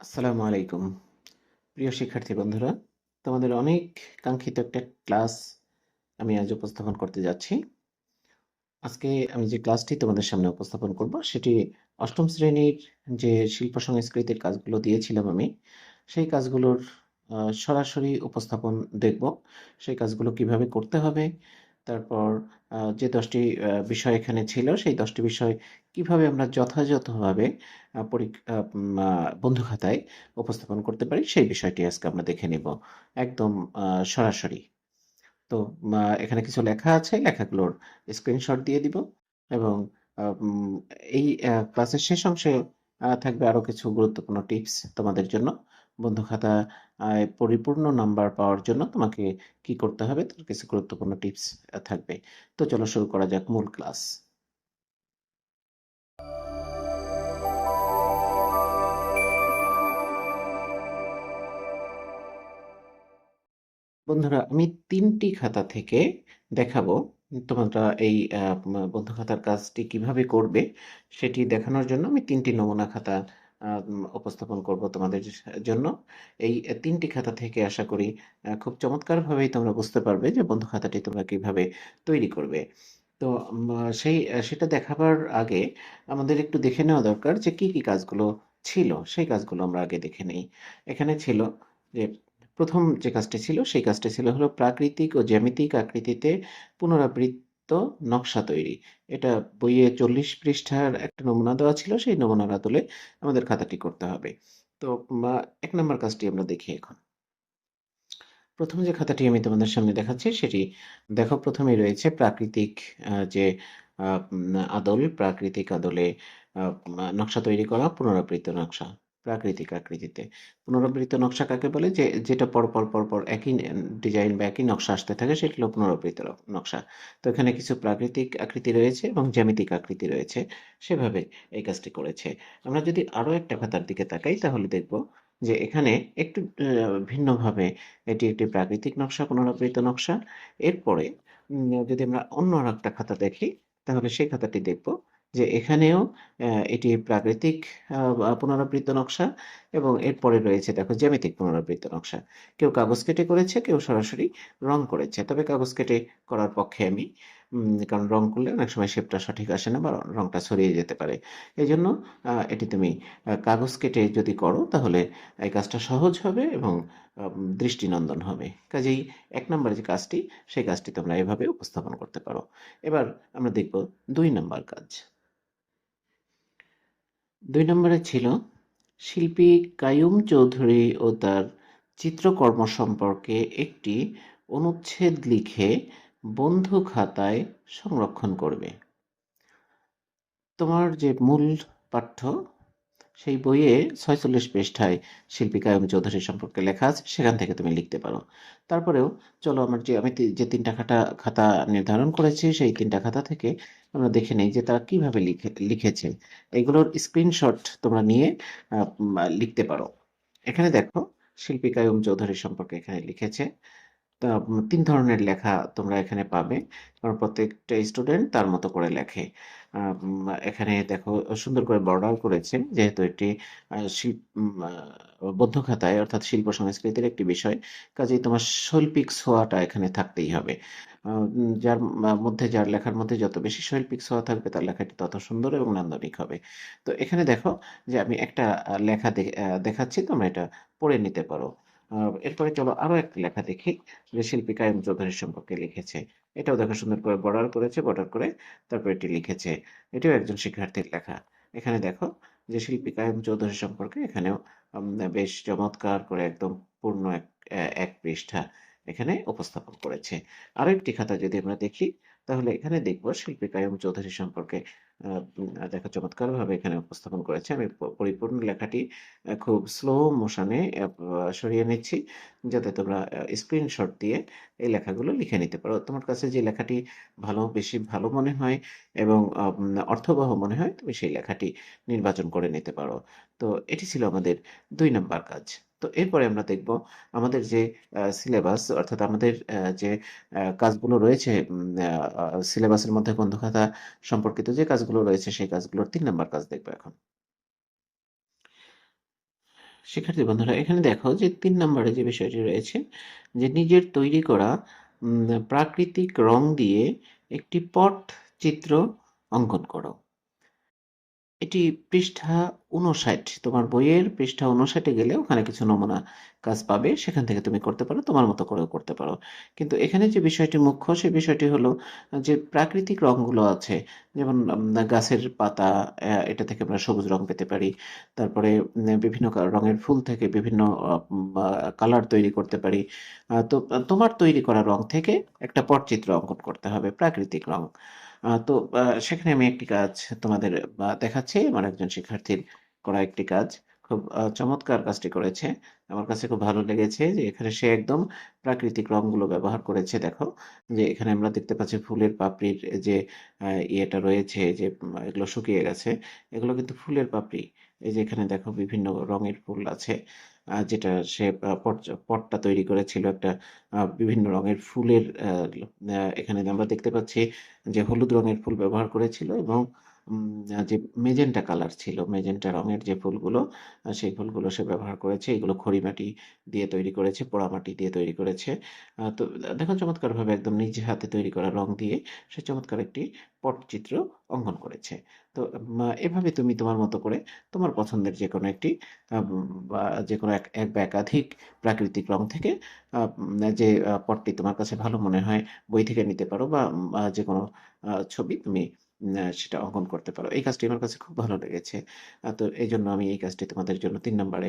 আসসালামু আলাইকুম। প্রিয় শিক্ষার্থী বন্ধুরা, তোমাদের অনেক কাঙ্ক্ষিত একটা ক্লাস আমি আজ উপস্থাপন করতে যাচ্ছি। আজকে আমি যে ক্লাসটি তোমাদের সামনে উপস্থাপন করব, সেটি অষ্টম শ্রেণির যে শিল্প সংস্কৃতির কাজগুলো দিয়েছিলাম আমি, সেই কাজগুলোর সরাসরি উপস্থাপন দেখব। সেই কাজগুলো কীভাবে করতে হবে তারপর যে দশটি বিষয় এখানে ছিল, সেই দশটি বিষয় কীভাবে আমরা যথাযথভাবে পরীক্ষা বন্ধু খাতায় উপস্থাপন করতে পারি, সেই বিষয়টি আজকে আমরা দেখে নিব। একদম সরাসরি। তো এখানে কিছু লেখা আছে, লেখাগুলোর স্ক্রিনশট দিয়ে দিব এবং এই ক্লাসের শেষ অংশে থাকবে আরও কিছু গুরুত্বপূর্ণ টিপস তোমাদের জন্য। বন্ধু খাতা আহ, পরিপূর্ণ নাম্বার পাওয়ার জন্য তোমাকে কি করতে হবে? তার কিছু গুরুত্বপূর্ণ টিপস থাকবে। তো চলো শুরু করা যাক মূল ক্লাস। বন্ধুরা আমি তিনটি খাতা থেকে দেখাবো তোমরা এই বন্ধু খাতার কাজটি কীভাবে করবে সেটি দেখানোর জন্য আমি তিনটি নমুনা খাতা উপস্থাপন করব তোমাদের জন্য। এই তিনটি খাতা থেকে আশা করি খুব চমৎকারভাবেই তোমরা বুঝতে পারবে যে বন্ধু খাতাটি তোমরা কীভাবে তৈরি করবে। তো সেই, সেটা দেখাবার আগে আমাদের একটু দেখে নেওয়া দরকার যে কি কি কাজগুলো ছিল, সেই কাজগুলো আমরা আগে দেখে নেই। এখানে ছিল যে প্রথম যে কাজটি ছিল, সেই কাজটি ছিল হলো প্রাকৃতিক ও জ্যামিতিক আকৃতিতে পুনরাবৃত্ত নকশা তৈরি। এটা বইয়ে চল্লিশ পৃষ্ঠার একটা নমুনা দেওয়া ছিল, সেই নমুনার তুলে আমাদের খাতাটি করতে হবে। তো এক নম্বর কাজটি আমরা দেখি এখন। প্রথম যে খাতাটি আমি তোমাদের সামনে দেখাচ্ছি, সেটি দেখো প্রথমে রয়েছে প্রাকৃতিক যে আদল, প্রাকৃতিক আদলে নকশা তৈরি করা, পুনরাবৃত্ত নকশা। প্রাকৃতিক আকৃতিতে। পুনরাবৃত্ত নকশা কাকে বলে? যে, যেটা পর পর পর পর একই ডিজাইন বা একই নকশা আসতে থাকে, সেটা হলো পুনরাবৃত্ত নকশা। তো এখানে কিছু প্রাকৃতিক আকৃতি রয়েছে এবং জ্যামিতিক আকৃতি রয়েছে। সেভাবে এই কাজটি করেছে। আমরা যদি আরও একটা খাতার দিকে তাকাই, তাহলে দেখব যে এখানে একটু ভিন্নভাবে এটি একটি প্রাকৃতিক নকশা, পুনরাবৃত্ত নকশা। এরপরে যদি আমরা অন্য আর একটা খাতা দেখি, তাহলে সেই খাতাটি দেখব যে এখানেও এটি প্রাকৃতিক পুনরাবৃত্ত নকশা এবং এরপরে রয়েছে দেখো জ্যামিতিক পুনরাবৃত্ত নকশা। কেউ কাগজ কেটে করেছে, কেউ সরাসরি রং করেছে। তবে কাগজ কেটে করার পক্ষে আমি কারণ রং করলে অনেক সময় শেপটা সঠিক আসে না বা রংটা ছড়িয়ে যেতে পারে। এই জন্য এটি তুমি কাগজ কেটে যদি করো তাহলে এই কাজটা সহজ হবে এবং দৃষ্টিনন্দন হবে। কাজেই এক নম্বর যে কাজটি, সেই কাজটি তোমরা এভাবে উপস্থাপন করতে পারো। এবার আমরা দেখব দুই নম্বর কাজ। দুই নম্বরে ছিল শিল্পী কাইয়ুম চৌধুরী ও তার চিত্রকর্ম সম্পর্কে একটি অনুচ্ছেদ লিখে বন্ধু খাতায় সংরক্ষণ করবে। তোমার যে মূল পাঠ্য, সেই বইয়ে ছয়চল্লিশ পৃষ্ঠায় শিল্পী কায়ুম চৌধুরী সম্পর্কে লেখা আছে, সেখান থেকে তুমি লিখতে পারো। তারপরেও চলো আমার যে, আমি যে তিনটা খাতা খাতা নির্ধারণ করেছি, সেই তিনটা খাতা থেকে আমরা দেখে নেই যে তারা কীভাবে লিখে, লিখেছে। এগুলোর স্ক্রিনশট তোমরা নিয়ে লিখতে পারো। এখানে দেখো, শিল্পী কায়ুম চৌধুরী সম্পর্কে এখানে লিখেছে তিন ধরনের লেখা তোমরা এখানে পাবে। কারণ প্রত্যেকটা স্টুডেন্ট তার মতো করে লেখে। এখানে দেখো, সুন্দর করে বর্ডার করেছে যেহেতু একটি শিল্প বদ্ধ খাতায় অর্থাৎ শিল্প সংস্কৃতির একটি বিষয়। কাজেই তোমার শৈল্পিক ছোঁয়াটা এখানে থাকতেই হবে। যার মধ্যে, যার লেখার মধ্যে যত বেশি শৈল্পিক ছোঁয়া থাকবে, তার লেখাটি তত সুন্দর এবং নান্দনিক হবে। তো এখানে দেখো যে আমি একটা লেখা দেখাচ্ছি, তোমরা এটা পড়ে নিতে পারো। এরপরে চলো আরও একটা লেখা দেখি। যে শিল্পী কায়ুম চৌধুরী সম্পর্কে লিখেছে। এটাও দেখো সুন্দর করে বর্ডার করেছে, বর্ডার করে তারপর এটি লিখেছে। এটিও একজন শিক্ষার্থীর লেখা। এখানে দেখো যে শিল্পী কায়ুম চৌধুরী সম্পর্কে এখানেও বেশ চমৎকার করে একদম পূর্ণ এক এক পৃষ্ঠা এখানে উপস্থাপন করেছে। আরও একটি খাতা যদি আমরা দেখি, তাহলে এখানে দেখব শিল্পী কায়ুম চৌধুরী সম্পর্কে দেখো চমৎকার ভাবে এখানে উপস্থাপন করেছে। আমি পরিপূর্ণ লেখাটি খুব স্লো মোশনে সরিয়ে নিচ্ছি যাতে তোমরা স্ক্রিনশট দিয়ে এই লেখাগুলো লিখে নিতে পারো। তোমার কাছে যে লেখাটি ভালো, বেশি ভালো মনে হয় এবং অর্থবহ মনে হয়, তুমি সেই লেখাটি নির্বাচন করে নিতে পারো। তো এটি ছিল আমাদের দুই নাম্বার কাজ। তো এরপরে আমরা দেখব আমাদের যে সিলেবাস অর্থাৎ আমাদের যে কাজগুলো রয়েছে সিলেবাসের মধ্যে বন্ধুখাতা সম্পর্কিত যে কাজগুলো রয়েছে, সেই কাজগুলোর তিন নাম্বার কাজ দেখব এখন। শিক্ষার্থী বন্ধুরা, এখানে দেখো যে তিন নম্বরে যে বিষয়টি রয়েছে, যে নিজের তৈরি করা প্রাকৃতিক রং দিয়ে একটি পট চিত্র অঙ্কন করো। এটি পৃষ্ঠা উনষাট তোমার বইয়ের পৃষ্ঠা উনষাটে গেলে ওখানে কিছু নমুনা কাজ পাবে। সেখান থেকে তুমি করতে পারো, তোমার মতো করেও করতে পারো। কিন্তু এখানে যে বিষয়টি মুখ্য সেই বিষয়টি হলো যে প্রাকৃতিক রঙগুলো আছে। যেমন গাছের পাতা এটা থেকে আমরা সবুজ রং পেতে পারি। তারপরে বিভিন্ন রঙের ফুল থেকে বিভিন্ন কালার তৈরি করতে পারি। তো, তোমার তৈরি করা রং থেকে একটা পটচিত্র অঙ্কন করতে হবে, প্রাকৃতিক রং। তো সেখানে আমি একটি কাজ তোমাদের দেখাচ্ছি। আমার একজন শিক্ষার্থীর করা একটি কাজ। খুব চমৎকার কাজটি করেছে। আমার কাছে খুব ভালো লেগেছে যে এখানে সে একদম প্রাকৃতিক রঙগুলো ব্যবহার করেছে, দেখো। যে এখানে আমরা দেখতে পাচ্ছি ফুলের পাপড়ির যে ইয়েটা রয়েছে যে এগুলো শুকিয়ে গেছে, এগুলো কিন্তু ফুলের পাপড়ি। এই যে এখানে দেখো বিভিন্ন রঙের ফুল আছে যেটা সে পটটা তৈরি করেছিল একটা বিভিন্ন রঙের ফুলের এখানে আমরা দেখতে পাচ্ছি যে হলুদ রঙের ফুল ব্যবহার করেছিল এবং যে মেজেন্টা কালার ছিল, মেজেন্টা রঙের যে ফুলগুলো সেই ফুলগুলো সে ব্যবহার করেছে। এগুলো খড়িমাটি দিয়ে তৈরি করেছে পোড়ামাটি দিয়ে তৈরি করেছে। তো দেখো চমৎকারভাবে একদম নিজে হাতে তৈরি করা রং দিয়ে সে চমৎকার একটি পটচিত্র অঙ্কন করেছে। তো এভাবে তুমি তোমার মতো করে তোমার পছন্দের যে কোনো একটি বা যে কোনো এক এক বা একাধিক প্রাকৃতিক রং থেকে যে পটটি তোমার কাছে ভালো মনে হয়, বই থেকে নিতে পারো বা যে কোনো ছবি তুমি সেটা অঙ্কন করতে পারো। এই কাজটি আমার কাছে খুব ভালো লেগেছে। তো এই জন্য আমি এই কাজটি তোমাদের জন্য তিন নম্বরে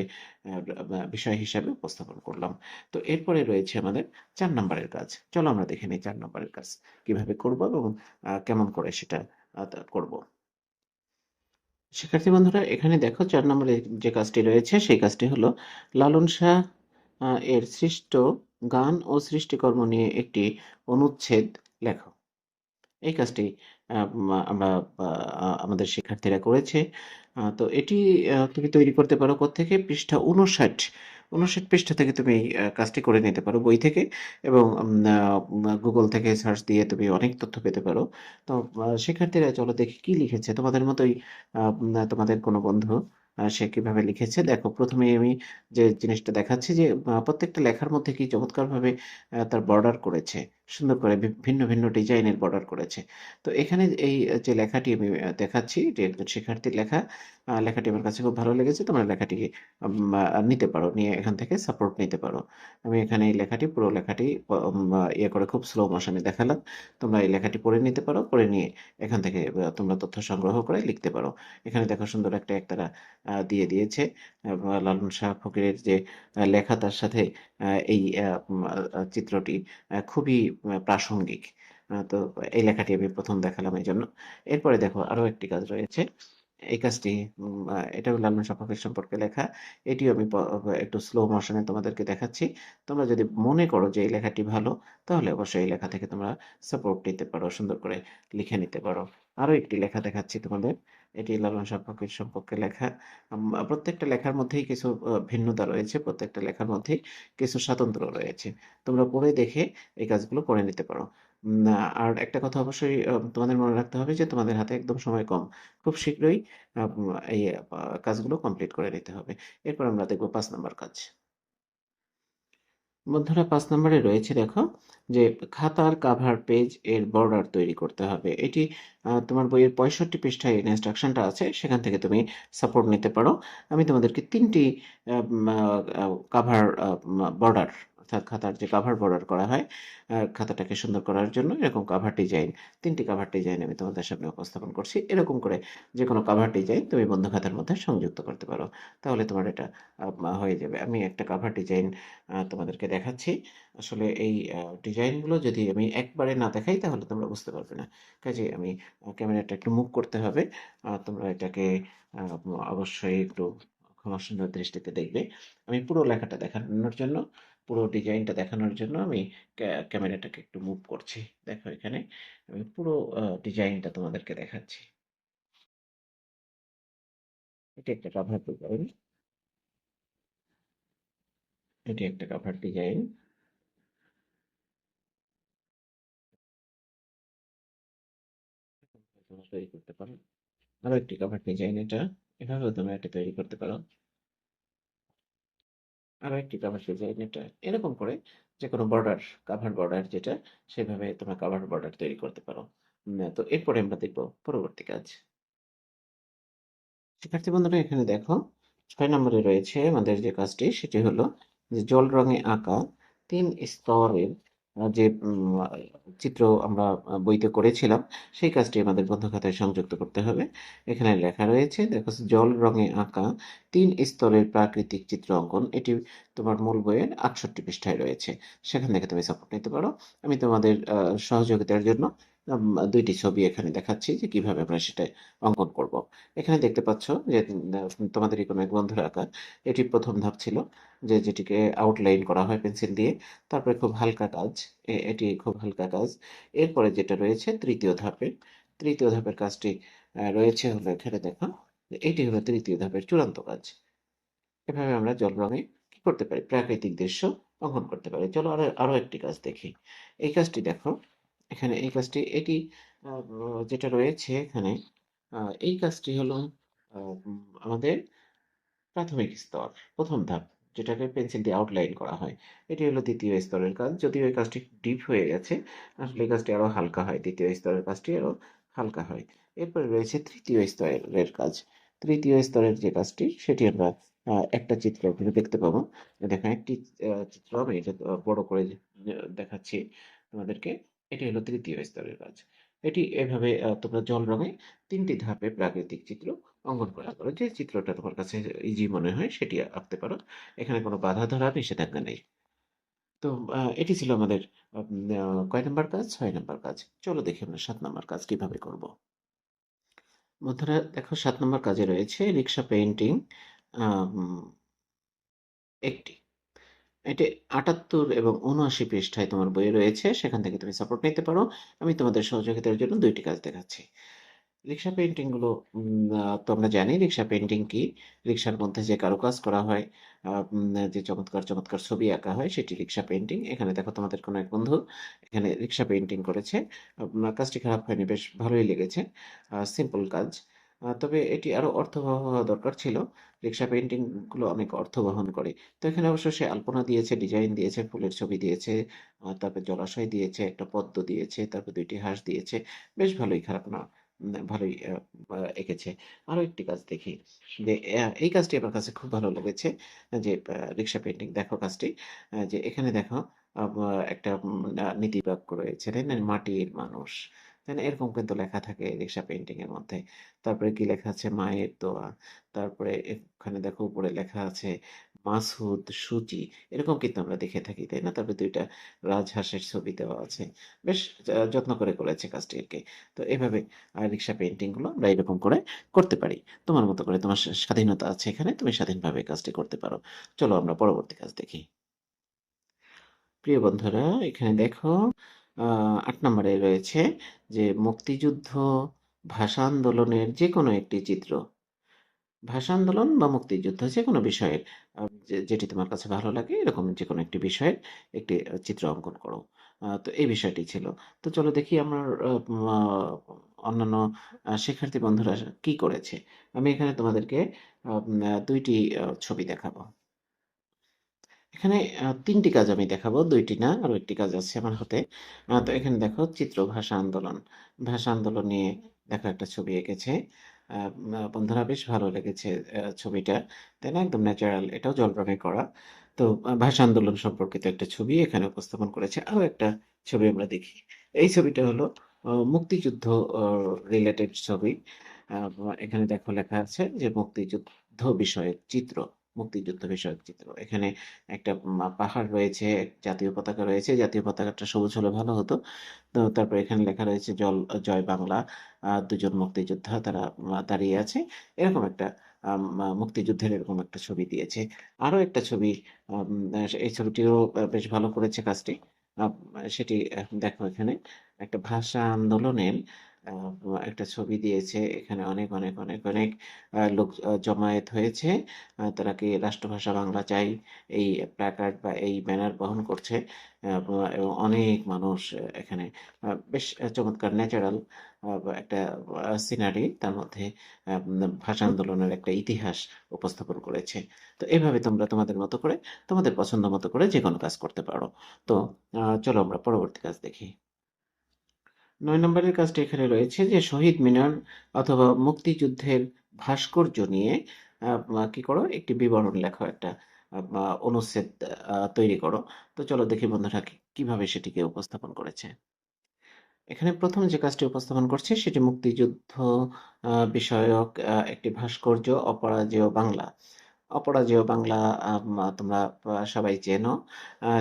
বিষয় হিসাবে উপস্থাপন করলাম। তো এরপরে রয়েছে আমাদের চার নম্বরের কাজ। চলো আমরা দেখে নিই চার নম্বরের কাজ। কীভাবে করব এবং কেমন করে সেটা করব। শিক্ষার্থী বন্ধুরা, এখানে দেখো চার নম্বরে যে কাজটি রয়েছে, সেই কাজটি হলো লালন শাহ এর সৃষ্ট গান ও সৃষ্টিকর্ম নিয়ে একটি অনুচ্ছেদ লেখো। এই কাজটি আমরা আমাদের শিক্ষার্থীরা করেছে। তো এটি তুমি তৈরি করতে পারো কোত্থেকে? পৃষ্ঠা উনষাট উনষাট পৃষ্ঠা থেকে তুমি কাজটি করে নিতে পারো বই থেকে এবং গুগল থেকে সার্চ দিয়ে তুমি অনেক তথ্য পেতে পারো। তো শিক্ষার্থীরা, চলো দেখি কি লিখেছে। তোমাদের মতোই তোমাদের কোনো বন্ধু সে কীভাবে লিখেছে? দেখো, প্রথমে আমি যে জিনিসটা দেখাচ্ছি যে প্রত্যেকটা লেখার মধ্যে কি চমৎকারভাবে তার বর্ডার করেছে। সুন্দর করে ভিন্ন ভিন্ন ডিজাইনের বর্ডার করেছে। তো এখানে এই, যে লেখাটি আমি দেখাচ্ছি, যে একজন শিক্ষার্থীর লেখা লেখাটি আমার কাছে খুব ভালো লেগেছে, তোমরা লেখাটি নিতে পারো, নিয়ে এখান থেকে সাপোর্ট নিতে পারো। আমি এখানে এই লেখাটি, পুরো লেখাটি ইয়ে করে খুব স্লো মোশনে দেখালাম। তোমরা এই লেখাটি পড়ে নিতে পারো, পড়ে নিয়ে এখান থেকে তোমরা তথ্য সংগ্রহ করে লিখতে পারো। এখানে দেখো সুন্দর একটা একতারা দিয়ে দিয়েছে লালন শাহ ফকিরের যে লেখা, তার সাথে এই চিত্রটি খুবই প্রাসঙ্গিক। তো এই লেখাটি আমি প্রথম দেখালাম এই জন্য এরপরে দেখো আরও একটি কাজ রয়েছে। এই কাজটি এটাও লালন শাহ সম্পর্কে লেখা। এটিও আমি একটু স্লো মোশনে তোমাদেরকে দেখাচ্ছি। তোমরা যদি মনে করো যে এই লেখাটি ভালো, তাহলে অবশ্যই এই লেখা থেকে তোমরা সাপোর্ট নিতে পারো, সুন্দর করে লিখে নিতে পারো। আরও একটি লেখা দেখাচ্ছি তোমাদের। এটি লালন শাহ সম্পর্কে লেখা। প্রত্যেকটা লেখার মধ্যেই কিছু ভিন্নতা রয়েছে, প্রত্যেকটা লেখার মধ্যেই কিছু স্বাতন্ত্র্য রয়েছে। তোমরা পড়ে দেখে এই কাজগুলো করে নিতে পারো। আর একটা কথা অবশ্যই তোমাদের মনে রাখতে হবে যে তোমাদের হাতে একদম সময় কম। খুব শীঘ্রই এই কাজগুলো কমপ্লিট করে নিতে হবে। এরপর আমরা দেখব পাঁচ নম্বর কাজ। বন্ধুরা, পাঁচ নম্বরে রয়েছে দেখো যে খাতার কাভার পেজ এর বর্ডার তৈরি করতে হবে। এটি তোমার বইয়ের পঁয়ষট্টি পৃষ্ঠায় ইনস্ট্রাকশনটা আছে, সেখান থেকে তুমি সাপোর্ট নিতে পারো। আমি তোমাদেরকে তিনটি কাভার বর্ডার অর্থাৎ খাতার যে কাভার বর্ডার করা হয় খাতাটাকে সুন্দর করার জন্য এরকম কাভার ডিজাইন তিনটি কাভার ডিজাইন আমি তোমাদের সামনে উপস্থাপন করছি। এরকম করে যে কোনো কাভার ডিজাইন তুমি বন্ধু খাতার মধ্যে সংযুক্ত করতে পারো। তাহলে তোমার এটা হয়ে যাবে। আমি একটা কাভার ডিজাইন তোমাদেরকে দেখাচ্ছি। আসলে এই ডিজাইনগুলো যদি আমি একবারে না দেখাই তাহলে তোমরা বুঝতে পারবে না। কাজে আমি ক্যামেরাটা একটু মুভ করতে হবে। তোমরা এটাকে অবশ্যই একটু ক্ষমাসুন্দর দৃষ্টিতে দেখবে। আমি পুরো লেখাটা দেখানোর জন্য পুরো ডিজাইনটা দেখানোর জন্য আমি ক্যামেরাটাকে একটু মুভ করছি। দেখো এখানে আমি পুরো ডিজাইনটা তোমাদেরকে দেখাচ্ছি। এটা একটা কাভার ডিজাইন এটি একটা কাভার ডিজাইন তৈরি করতে পারো। আরও একটি কাভার ডিজাইন এটা। এভাবেও তোমরা এটা তৈরি করতে পারো। আরও একটি কাভার ডিজাইন এটা। এরকম করে যে কোনো বর্ডার, কাভার বর্ডার যেটা সেভাবে তোমরা কাভার বর্ডার তৈরি করতে পারো। তো এরপরে আমরা দেখব পরবর্তী কাজ। শিক্ষার্থী বন্ধুরা এখানে দেখো ছয় নম্বরে রয়েছে আমাদের যে কাজটি সেটি হলো যে জল রঙে আঁকা তিন স্তরের যে চিত্র আমরা বইতে করেছিলাম, সেই কাজটি আমাদের বন্ধু খাতায় সংযুক্ত করতে হবে। এখানে লেখা রয়েছে, দেখো, জল রঙে আঁকা তিন স্তরের প্রাকৃতিক চিত্র অঙ্কন। এটি তোমার মূল বইয়ের ৬৮ পৃষ্ঠায় রয়েছে। সেখান থেকে তুমি সাপোর্ট নিতে পারো। আমি তোমাদের সহযোগিতার জন্য দুইটি ছবি এখানে দেখাচ্ছি যে কীভাবে আমরা সেটা অঙ্কন করব। এখানে দেখতে পাচ্ছ যে তোমাদেরই কোনো এক বন্ধুর আঁকা। এটি প্রথম ধাপ ছিল যে যেটিকে আউটলাইন করা হয় পেন্সিল দিয়ে। তারপরে খুব হালকা কাজ। এটি খুব হালকা কাজ। এরপরে যেটা রয়েছে তৃতীয় ধাপে। তৃতীয় ধাপের কাজটি রয়েছে হলো এখানে দেখো। এটি হলো তৃতীয় ধাপের চূড়ান্ত কাজ। এভাবে আমরা জল রঙে কি করতে পারি? প্রাকৃতিক দৃশ্য অঙ্কন করতে পারি। চলো আরও আরও একটি কাজ দেখি। এই কাজটি দেখো। এখানে এই কাজটি এটি যেটা রয়েছে এখানে এই কাজটি হলো আমাদের প্রাথমিক স্তর, প্রথম ধাপ যেটাকে পেন্সিল দিয়ে আউটলাইন করা হয়। এটি হলো দ্বিতীয় স্তরের কাজ। যদিও এই কাজটি ডিপ হয়ে গেছে। আসলে এই কাজটি আরও হালকা হয়। দ্বিতীয় স্তরের কাজটি আরও হালকা হয়। এরপরে রয়েছে তৃতীয় স্তরের কাজ। তৃতীয় স্তরের যে কাজটি, সেটি আমরা একটা চিত্র এখানে দেখতে পাবো। দেখো একটি চিত্র আমি এটা বড় করে দেখাচ্ছি তোমাদেরকে। এটি হলো তৃতীয় স্তরের কাজ। এটি এভাবে তোমরা জল রঙে তিনটি ধাপে প্রাকৃতিক চিত্র অঙ্কন করা পারো। যে চিত্রটা তোমার কাছে ইজি মনে হয় সেটি আঁকতে পারো। এখানে কোনো বাধা ধরা, নিষেধাজ্ঞা নেই। তো এটি ছিল আমাদের আম কয় নাম্বার কাজ? ৬ নাম্বার কাজ। চলো দেখি আমরা ৭ নাম্বার কাজ কীভাবে করব। বন্ধুরা, দেখো সাত নম্বর কাজে রয়েছে রিক্সা পেইন্টিং আম একটি। এটি ৭৮ এবং ৭৯ পৃষ্ঠায় তোমার বইয়ে রয়েছে। সেখান থেকে তুমি সাপোর্ট নিতে পারো। আমি তোমাদের সহযোগিতার জন্য দুইটি কাজ দেখাচ্ছি। রিক্সা পেইন্টিংগুলো তো আমরা জানি রিক্সা পেইন্টিং কি? রিক্সার মধ্যে যে কারুকাজ করা হয়, যে চমৎকার, চমৎকার ছবি আঁকা হয় সেটি রিক্সা পেইন্টিং। এখানে দেখো তোমাদের কোনো এক বন্ধু এখানে রিক্সা পেইন্টিং করেছে। কাজটি খারাপ হয়নি, বেশ ভালোই লেগেছে। সিম্পল কাজ। তবে এটি আরও অর্থবহ হওয়া দরকার ছিল। রিক্সা পেইন্টিংগুলো অনেক অর্থ বহন করে। তো এখানে অবশ্য সে আলপনা দিয়েছে, ডিজাইন দিয়েছে, ফুলের ছবি দিয়েছে, তারপর জলাশয় দিয়েছে, একটা পদ্ম দিয়েছে, তারপর দুইটি হাঁস দিয়েছে। বেশ ভালোই, খারাপ না। ভালোই এঁকেছে। আরও একটি কাজ দেখি যে এই কাজটি আমার কাছে খুব ভালো লেগেছে যে রিক্সা পেইন্টিং দেখো কাজটি। যে এখানে দেখো একটা নীতিবাক্য রয়েছে, তাই না? মাটির মানুষ। তাই না? এরকম কিন্তু লেখা থাকে রিক্সা পেইন্টিং এর মধ্যে। তারপরে কি লেখা আছে? মায়ের দোয়া। তারপরে এখানে দেখো উপরে লেখা আছে মাসুদ, সুচি এরকম কিন্তু আমরা দেখে থাকি, তাই না? তারপরে ২ টা রাজহাঁসের ছবি দেওয়া আছে। বেশ যত্ন করে করেছে কাজটি আরকি। তো এভাবে রিক্সা পেন্টিংগুলো আমরা এরকম করে করতে পারি। তোমার মতো করে তোমার স্বাধীনতা আছে এখানে। তুমি স্বাধীনভাবে কাজটি করতে পারো। চলো আমরা পরবর্তী কাজ দেখি। প্রিয় বন্ধুরা এখানে দেখো আ ৮ নম্বরে রয়েছে যে মুক্তিযুদ্ধ, ভাষা আন্দোলনের যেকোনো একটি চিত্র। ভাষা আন্দোলন বা মুক্তিযুদ্ধ যে কোনো বিষয়ের যেটি তোমার কাছে ভালো লাগে এরকম যে কোনো একটি বিষয়ের একটি চিত্র অঙ্কন করো। তো এই বিষয়টি ছিল। তো চলো দেখি আমার অন্যান্য শিক্ষার্থী বন্ধুরা কি করেছে। আমি এখানে তোমাদেরকে আম আ ২ টি আ ছবি দেখাবো। এখানে তিনটি কাজ আমি দেখাবো। দুইটি না, আরও ১ টি কাজ আছে আমার হাতে। তো এখানে দেখো চিত্র ভাষা আন্দোলন। ভাষা আন্দোলন নিয়ে দেখো একটা ছবি এঁকেছে। বন্ধুরা বেশ ভালো লেগেছে ছবিটা। তাই না? একদম ন্যাচারাল। এটাও জল রঙে করা। তো ভাষা আন্দোলন সম্পর্কিত একটা ছবি এখানে উপস্থাপন করেছে। আরও একটা ছবি আমরা দেখি। এই ছবিটা হলো মুক্তিযুদ্ধ রিলেটেড ছবি। এখানে দেখো লেখা আছে যে মুক্তিযুদ্ধ বিষয়ের চিত্র। মুক্তিযুদ্ধ বিষয়ক চিত্র। এখানে একটা পাহাড় রয়েছে, জাতীয় পতাকা রয়েছে। জাতীয় পতাকাটা সবুজ হলে ভালো হতো। তো তারপর এখানে লেখা রয়েছে জল জয় বাংলা। ২ মুক্তিযোদ্ধা তারা দাঁড়িয়ে আছে। এরকম একটা মুক্তিযুদ্ধের এরকম একটা ছবি দিয়েছে। আরও একটা ছবি এই ছবিটিও বেশ ভালো করেছে কাজটি। সেটি দেখো এখানে একটা ভাষা আন্দোলনের একটা ছবি দিয়েছে। এখানে অনেক, অনেক, অনেক, অনেক লোক জমায়েত হয়েছে। তারা কি রাষ্ট্রভাষা বাংলা চাই এই প্ল্যাকার্ড বা এই ব্যানার বহন করছে। এবং অনেক মানুষ এখানে বেশ চমৎকার ন্যাচারাল একটা সিনারি তার মধ্যে ভাষা আন্দোলনের একটা ইতিহাস উপস্থাপন করেছে। তো এভাবে তোমরা তোমাদের মতো করে তোমাদের পছন্দ মতো করে যে কোনো কাজ করতে পারো। তো চলো আমরা পরবর্তী কাজ দেখি। ৯ নম্বরের কাজটি এখানে রয়েছে যে শহীদ মিনার অথবা মুক্তিযুদ্ধের ভাস্কর্য নিয়ে কি করো একটি বিবরণ লেখো, একটা অনুচ্ছেদ তৈরি করো। তো চলো দেখি বন্ধুরা কীভাবে সেটিকে উপস্থাপন করেছে। এখানে প্রথম যে কাজটি উপস্থাপন করছে সেটি মুক্তিযুদ্ধ বিষয়ক একটি ভাস্কর্য, অপরাজেয় বাংলা। অপরাজেয় বাংলা তোমরা সবাই চেনো।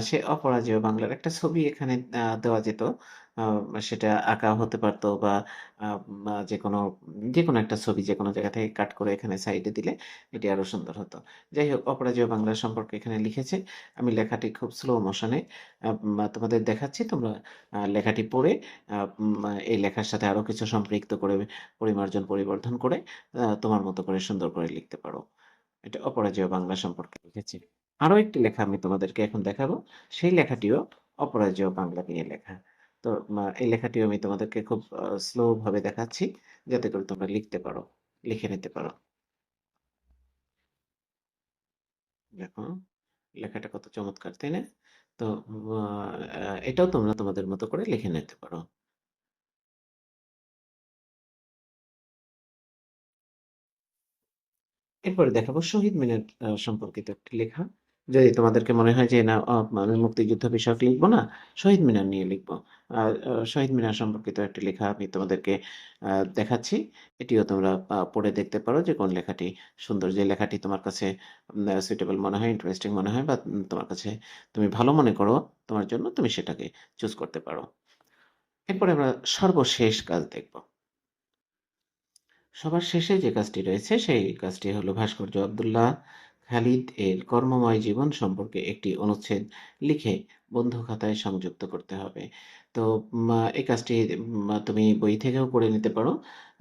সে অপরাজেয় বাংলার একটা ছবি এখানে দেওয়া যেত। সেটা আঁকা হতে পারত বা যে কোনো যে কোনো একটা ছবি যে কোনো জায়গা থেকে কাট করে এখানে সাইডে দিলে এটি আরও সুন্দর হতো। যাই হোক, অপরাজেয় বাংলা সম্পর্কে এখানে লিখেছে। আমি লেখাটি খুব স্লো মোশনে তোমাদের দেখাচ্ছি। তোমরা লেখাটি পড়ে এই লেখার সাথে আরও কিছু সম্পৃক্ত করে পরিমার্জন, পরিবর্ধন করে তোমার মতো করে সুন্দর করে লিখতে পারো। এটা অপরাজেয় বাংলা সম্পর্কে লিখেছি। আরও একটি লেখা আমি তোমাদেরকে এখন দেখাবো। সেই লেখাটিও অপরাজেয় বাংলা নিয়ে লেখা। তো এই লেখাটিও আমি তোমাদেরকে খুব আ স্লো ভাবে দেখাচ্ছি যাতে করে তোমরা লিখতে পারো, লিখে নিতে পারো। দেখো লেখাটা কত চমৎকার, তাই না? তো এটাও তোমরা তোমাদের মতো করে লিখে নিতে পারো। এরপরে দেখাবো শহীদ মিনার সম্পর্কিত একটি লেখা। যদি তোমাদেরকে মনে হয় যে না আমি মুক্তিযুদ্ধ বিষয়ক লিখব না, শহীদ মিনার নিয়ে লিখব। শহীদ মিনার সম্পর্কিত একটি লেখা আমি তোমাদেরকে দেখাচ্ছি। এটিও তোমরা পড়ে দেখতে পারো যে কোন লেখাটি সুন্দর। যে লেখাটি তোমার কাছে সুইটেবল মনে হয়, ইন্টারেস্টিং মনে হয় বা তোমার কাছে তুমি ভালো মনে করো তোমার জন্য তুমি সেটাকে চুজ করতে পারো। এরপরে আমরা সর্বশেষ কাজ দেখব। সবার শেষে যে কাজটি রয়েছে, সেই কাজটি হলো ভাস্কর্য আবদুল্লাহ খালিদ এর কর্মময় জীবন সম্পর্কে একটি অনুচ্ছেদ লিখে বন্ধু খাতায় সংযুক্ত করতে হবে। তো এই কাজটি তুমি বই থেকেও করে নিতে পারো।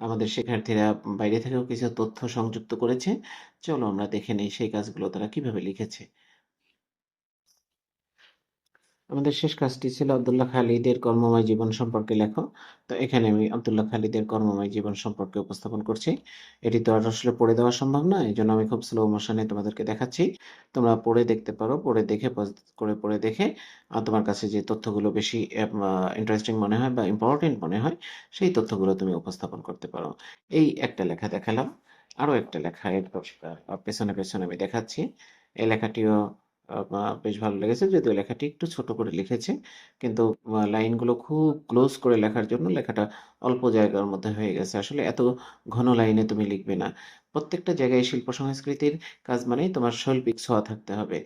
আমাদের শিক্ষার্থীরা বাইরে থেকেও কিছু তথ্য সংযুক্ত করেছে। চলো আমরা দেখে নিই সেই কাজগুলো তারা কীভাবে লিখেছে। আমাদের শেষ কাজটি ছিল আবদুল্লাহ খালিদের কর্মময় জীবন সম্পর্কে লেখো। তো এখানে আমি আবদুল্লাহ খালিদের কর্মময় জীবন সম্পর্কে উপস্থাপন করছি। এটি তো আর আসলে পড়ে দেওয়া সম্ভব না এই জন্য আমি খুব স্লো মোশনে তোমাদেরকে দেখাচ্ছি। তোমরা পড়ে দেখতে পারো, পড়ে দেখে করে পড়ে দেখে, আর তোমার কাছে যে তথ্যগুলো বেশি ইন্টারেস্টিং মনে হয় বা ইম্পর্টেন্ট মনে হয়, সেই তথ্যগুলো তুমি উপস্থাপন করতে পারো। এই একটা লেখা দেখালাম, আরও একটা লেখা এর পেছনে পেছনে আমি দেখাচ্ছি। এই লেখাটিও বেশ ভালো লেগেছে যদিও লেখাটি একটু ছোট করে লিখেছে। কিন্তু লাইনগুলো খুব ক্লোজ করে লেখার জন্য লেখাটা অল্প জায়গার মধ্যে হয়ে গেছে। আসলে এত ঘন লাইনে তুমি লিখবে না। প্রত্যেকটা জায়গায় শিল্প সংস্কৃতির কাজ মানেই তোমার শৈল্পিক ছোঁয়া থাকতে হবে।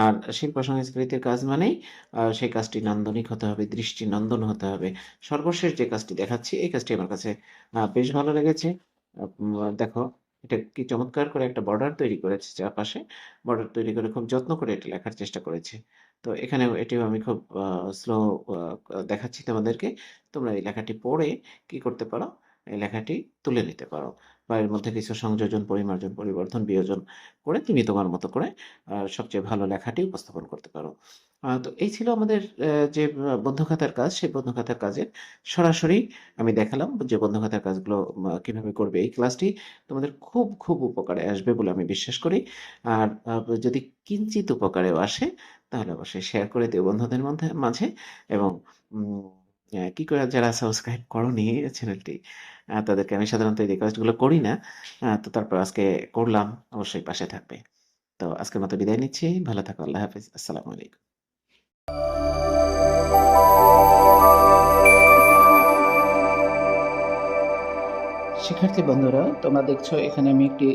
আর শিল্প সংস্কৃতির কাজ মানেই সেই কাজটি নান্দনিক হতে হবে দৃষ্টি নন্দন হতে হবে। সর্বশেষ যে কাজটি দেখাচ্ছি, এই কাজটি আমার কাছে বেশ ভালো লেগেছে। দেখো এটা কি চমৎকার করে একটা বর্ডার তৈরি করেছে চারপাশে। বর্ডার তৈরি করে খুব যত্ন করে এটা লেখার চেষ্টা করেছে। তো এখানেও এটিও আমি খুব স্লো দেখাচ্ছি তোমাদেরকে। তোমরা এই লেখাটি পড়ে কি করতে পারো? এই লেখাটি তুলে নিতে পারো। বা এর মধ্যে কিছু সংযোজন, পরিমার্জন পরিবর্তন বিয়োজন করে তুমি তোমার মতো করে সবচেয়ে ভালো লেখাটি উপস্থাপন করতে পারো। তো এই ছিল আমাদের যে বন্ধুখাতার কাজ, সেই বন্ধুখাতার কাজের সরাসরি আমি দেখালাম যে, বন্ধুখাতার কাজগুলো কীভাবে করবে এই ক্লাসটি তোমাদের খুব খুব উপকারে আসবে বলে আমি বিশ্বাস করি। আর যদি কিঞ্চিত উপকারেও আসে, তাহলে অবশ্যই শেয়ার করে দিও বন্ধুদের মধ্যে, মাঝে এবং কি করে যারা সাবস্ক্রাইব করনি চ্যানেলটি তাদেরকে আমি সাধারণত এই রিকোয়েস্টগুলো করি না। তো তারপর আজকে করলাম, অবশ্যই পাশে থাকবে। তো আজকের মতো বিদায় নিচ্ছি। ভালো থাকো, আল্লাহ হাফিজ। আসসালামু আলাইকুম। শিক্ষার্থী বন্ধুরা, তোমরা দেখছ এখানে আমি একটি